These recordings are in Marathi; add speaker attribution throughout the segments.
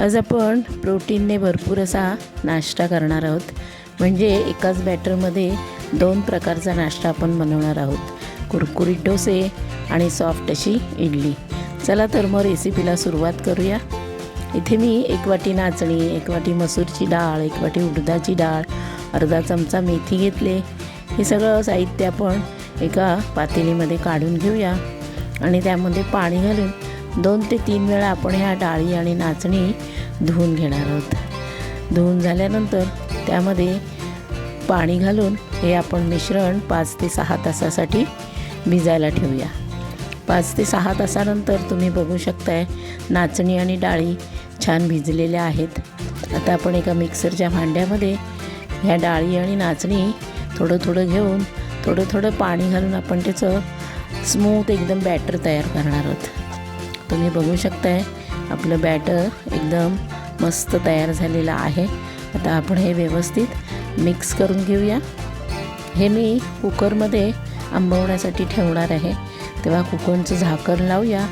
Speaker 1: आज आपण प्रोटीनने भरपूर असा नाश्ता करणार आहोत. म्हणजे एकाच बॅटरमध्ये दोन प्रकारचा नाश्ता आपण बनवणार आहोत. कुरकुरीत डोसे आणि सॉफ्ट अशी इडली. चला तर मग रेसिपीला सुरुवात करूया. इथे मी एक वाटी नाचणी एक वाटी मसूरची डाळ एक वाटी उडदाची डाळ अर्धा चमचा मेथी घेतले. हे सगळं साहित्य आपण एका पातेलीमध्ये काढून घेऊया आणि त्यामध्ये पाणी घालून दोन ते तीन वेळा आपण ह्या डाळी आणि नाचणी धुवून घेणार आहोत. धुवून झाल्यानंतर त्यामध्ये पाणी घालून हे आपण मिश्रण पाच ते सहा तासासाठी भिजायला ठेवूया. पाच ते सहा तासानंतर तुम्ही बघू शकताय नाचणी आणि डाळी छान भिजलेल्या आहेत. आता आपण एका मिक्सरच्या भांड्यामध्ये ह्या डाळी आणि नाचणी थोडं थोडं घेऊन थोडं थोडं पाणी घालून आपण त्याचं स्मूथ एकदम बॅटर तयार करणार आहोत. तुम्ही बघू शकताय. आपलं बॅटर एकदम मस्त तयार झालेलं आहे. आता आपण हे व्यवस्थित मिक्स करून घेऊया. हे मी कुकरमध्ये आंबवण्यासाठी ठेवणार आहे. तेव्हा कुकरचं झाकण लावूया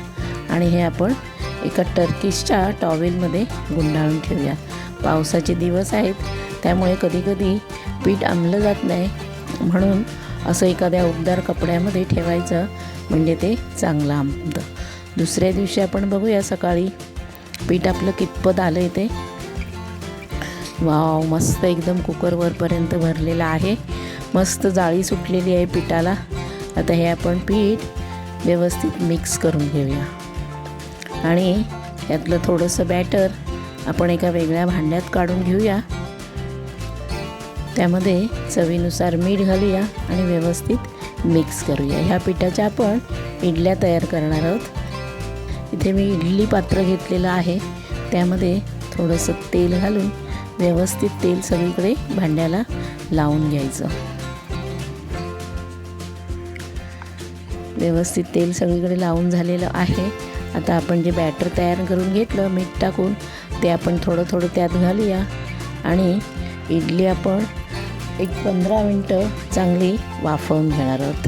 Speaker 1: आणि हे आपण एका टर्किशच्या टॉवेलमध्ये गुंडाळून ठेवूया. पावसाचे दिवस आहेत त्यामुळे कधीकधी पीठ आंबलं जात नाही. म्हणून असं एखाद्या उबदार कपड्यामध्ये ठेवायचं म्हणजे ते चांगलं आंबतं. दुसऱ्या दिवशी आपण बघूया सकाळी. पीठ आपलं कितपत आलं आहे ते. वाव मस्त एकदम कुकर वरपर्यंत भरलेलं आहे. मस्त जाळी सुटलेली आहे पिठाला. आता हे आपण पीठ व्यवस्थित मिक्स करून घेऊया. आणि यातलं थोडंसं बॅटर आपण एका वेगळ्या भांड्यात काढून घेऊया. त्यामध्ये चवीनुसार मीठ घालूया आणि व्यवस्थित मिक्स करूया. ह्या पिठाच्या आपण इडल्या तयार करणार आहोत. इथे मी इडली पात्र घेतलेलं आहे. त्यामध्ये थोडंसं तेल घालून व्यवस्थित तेल सगळीकडे भांड्याला लावून घ्यायचं. व्यवस्थित तेल सगळीकडे लावून झालेलं आहे. आता आपण जे बॅटर तयार करून घेतलं मीठ टाकून ते आपण थोडं थोडं त्यात घालूया. आणि इडली आपण एक पंधरा मिनटं चांगली वाफवून घेणार आहोत.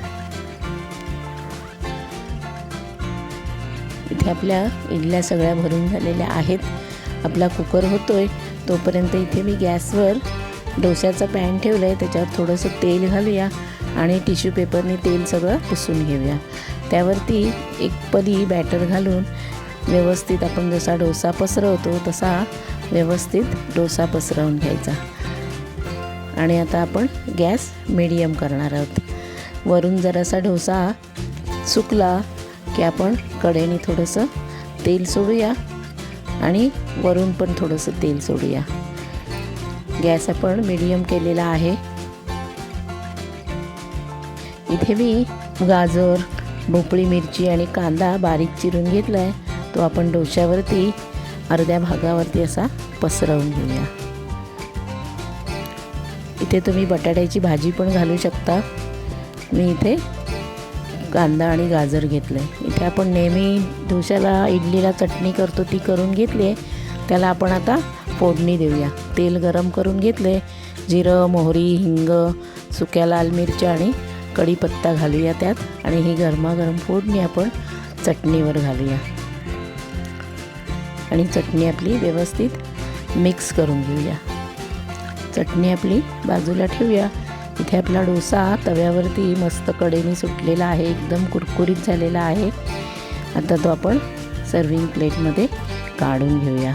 Speaker 1: इथे आपल्या इडल्या सगळ्या भरून झालेल्या आहेत. आपला कुकर होतोय. तोपर्यंत इथे मी गॅसवर डोश्याचा पॅन ठेवलं आहे त्याच्यावर थोडंसं तेल घालूया आणि टिश्यू पेपरने तेल सगळं पुसून घेऊया. त्यावरती एक पदी बॅटर घालून व्यवस्थित आपण जसा डोसा पसरवतो तसा व्यवस्थित डोसा पसरवून घ्यायचा. आणि आता आपण गॅस मिडियम करणार आहोत. वरून जरासा डोसा सुकला की आपण कडेने थोडंसं तेल सोडूया आणि वरून पण थोडंसं तेल सोडूया. गॅस आपण मिडियम केलेला आहे. इथे मी गाजर भोपळी मिरची आणि कांदा बारीक चिरून घेतला आहे तो आपण डोश्यावरती अर्ध्या भागावरती असा पसरवून घेऊया. इथे तुम्ही बटाट्याची भाजी पण घालू शकता. मी इथे कांदा आणि गाजर घेतलं आहे इथे आपण नेहमी डोश्याला इडलीला चटणी करतो ती करून घेतली आहे त्याला आपण आता फोडणी देऊया. तेल गरम करून घेतले जिरं मोहरी हिंग सुक्या लाल मिरच्या आणि कढीपत्ता घालूया त्यात. आणि ही गरमागरम फोडणी आपण चटणीवर घालूया. आणि चटणी आपली व्यवस्थित मिक्स करून घेऊया. चटणी आपली बाजूला ठेवूया. इथे आपला डोसा तव्यावरती मस्त कडेने सुटलेला आहे एकदम कुरकुरीत झालेला आहे. आता तो आपण सर्विंग प्लेटमध्ये काढून घेऊया.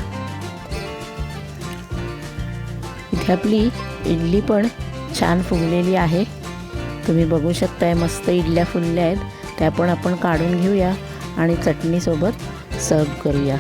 Speaker 1: इथे आपली इडली पण छान फुगलेली आहे. तुम्ही बघू शकताय मस्त इडल्या फुलल्या आहेत. त्या पण आपण काढून घेऊया आणि चटणीसोबत सर्व करूया.